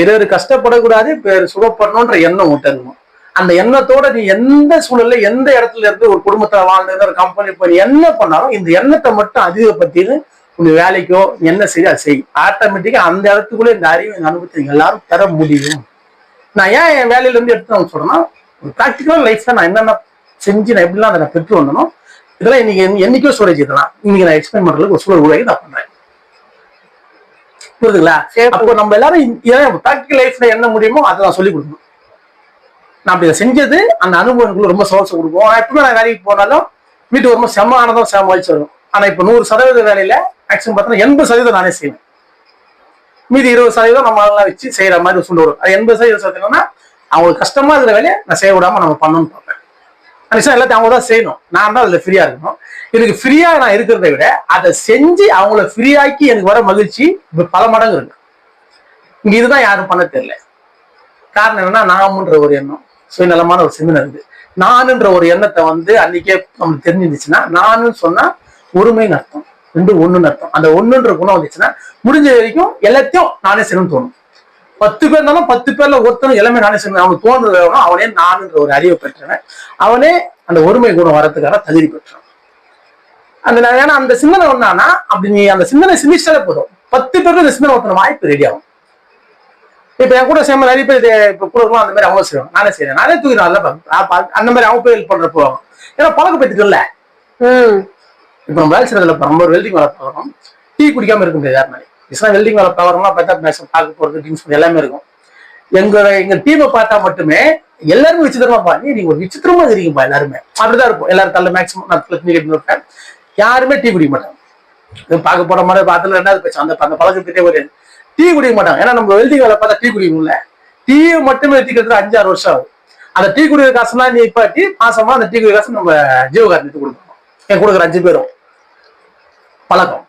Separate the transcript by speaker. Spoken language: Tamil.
Speaker 1: பிறர் கஷ்டப்படக்கூடாது பிறர் சுகப்படணுன்ற எண்ணம் ஊட்டணுமா அந்த எண்ணத்தோட நீ எந்த சூழல்ல எந்த இடத்துல இருந்து ஒரு குடும்பத்துல வாழ்ந்து ஒரு கம்பெனி போய் என்ன பண்ணாலும் இந்த எண்ணத்தை மட்டும் அதிகப்படுத்தின்னு உங்க வேலைக்கோ என்ன செய்ய செய். ஆட்டோமேட்டிக்கா அந்த இடத்துக்குள்ள இந்த அறிவு இந்த அனுபவத்தை எல்லாரும் பெற முடியும். நான் ஏன் என் வேலையில இருந்து எடுத்து நான் சொல்றேன்னா ஒரு ப்ராக்டிக்கல் லைஃப்ல நான் என்னென்ன செஞ்சு நான் எப்படிலாம் அதை நான் பெற்று வந்தனோ இதெல்லாம் இன்னைக்கு என்னைக்கோ ஸ்டோரேஜ் இதெல்லாம் இன்னைக்கு நான் எக்ஸ்பிளைன் பண்றதுக்கு ஒரு சூழல் உருவாக்கி நான் பண்றேன். புரியுதுங்களா? அப்போ நம்ம எல்லாரும் ப்ராக்டிக்கல் லைஃப்ல என்ன முடியுமோ அதை நான் சொல்லி கொடுக்கணும். நான் அப்படி இதை செஞ்சது அந்த அனுபவங்களுக்கு ரொம்ப சோர்ஸ் கொடுக்கும் ஆனா எப்பவுமே நான் வேலைக்கு போனாலும் வீட்டுக்கு வரும்போது செம்ம ஆனதம் செம்ம வச்சு வரும். ஆனா இப்போ நூறு சதவீத வேலையில மேக்ஸிமம் பார்த்தீங்கன்னா எண்பது சதவீதம் நானே செய்வேன். மீதி இருபது சதவீதம் நம்ம எல்லாம் வச்சு செய்யற மாதிரி வரும். அது எண்பது சதவீதம் சதவீதம்னா அவங்களுக்கு கஷ்டமா இருக்கிற வேலையை நான் செய்ய விடாம நம்ம பண்ணணும்னு பார்ப்பேன். நிச்சயம் எல்லாத்தையும் அவங்க தான் செய்யணும். நான் தான் அதில் ஃப்ரீயாக இருக்கணும். எனக்கு ஃப்ரீயாக நான் இருக்கிறத விட அதை செஞ்சு அவங்கள ஃப்ரீயாக்கி எனக்கு வர மகிழ்ச்சி பல மடங்கு இருக்கு. இங்கே இதுதான் யாரும் பண்ண தெரியல. காரணம் என்னன்னா நாமுன்ற ஒரு எண்ணம் சுயநலமான ஒரு சிந்தனை இருக்குது நானுன்ற ஒரு எண்ணத்தை வந்து அன்னைக்கே நமக்கு தெரிஞ்சிருந்துச்சுன்னா நானும் சொன்னா ஒருமைன்னு அர்த்தம். ரெண்டு ஒண்ணுன்னு அர்த்தம். அந்த ஒண்ணுன்ற குணம் வந்துச்சுன்னா முடிஞ்ச வரைக்கும் எல்லாத்தையும் நானே செய்யணும்னு தோணும். பத்து பேர் இருந்தாலும் பத்து பேர்ல ஒருத்தனும் எல்லாமே நானே செய்யணும் அவனுக்கு எவனோ அவனே நானுன்ற ஒரு அறிவை பெற்றவன். அவனே அந்த ஒருமை குணம் வரதுக்கான தகுதி பெற்றவன். அந்த ஏன்னா அந்த சிந்தனை ஒன்னானா அப்படி நீ அந்த சிந்தனை சிந்திச்சாலே போதும். பத்து பேருக்கு அந்த சிந்தனை ஒருத்தன வாய்ப்பு ரெடி ஆகும். இப்ப என் கூட சேர்ந்து நிறைய பேர் இப்ப கூட அந்த மாதிரி அவங்க செய்வாங்க. நானே செய்யறேன் நானே தூக்கிடுவேன் அந்த மாதிரி அவங்க போய் ஹெல்ப் பண்ற போவாங்க. ஏன்னா பழக்கப்பட்டுக்கல இப்ப நம்ம வேலை செய்யறதுல ஒரு வெல்டிங் வேலை பார்க்கறோம் டீ குடிக்காம இருக்க முடியாது யாருனாலே இஸ்லாம் வெல்டிங் வேலை பார்க்கறோம்னா பார்த்தா மேக்ஸிமம் பார்க்க போகிறது ட்ரிங்க்ஸ் எல்லாமே இருக்கும். எங்களோட எங்க டீமை பார்த்தா மட்டுமே எல்லாருமே விசித்திரமா பா நீங்க ஒரு விசித்திரமா இருக்கீங்கப்பா எல்லாருமே. அப்படிதான் இருக்கும். எல்லாரும் தள்ள மேக்ஸிமம் நான் இருப்பேன் யாருமே டீ குடிக்க மாட்டாங்க. பார்க்க போற மாதிரி பார்த்துல ரெண்டாவது பேச்சு அந்த அந்த பழக்கத்திட்டே ஒரு டீ குடிக்க மாட்டாங்க. ஏன்னா நம்ம வெல்டிங் வேலை பார்த்தா டீ குடிக்கணும்ல. டீயை மட்டுமே எடுத்துக்கிறது அஞ்சாறு வருஷம் ஆகும். அந்த டீ குடிக்கிற காசுலாம் நீ இப்ப டீ மாசமா அந்த டீ குடிக்கிற காசு நம்ம ஜீவகாரணத்துக்கு கொடுக்கணும். என் கொடுக்குற அஞ்சு பேரும். பழக்கம்.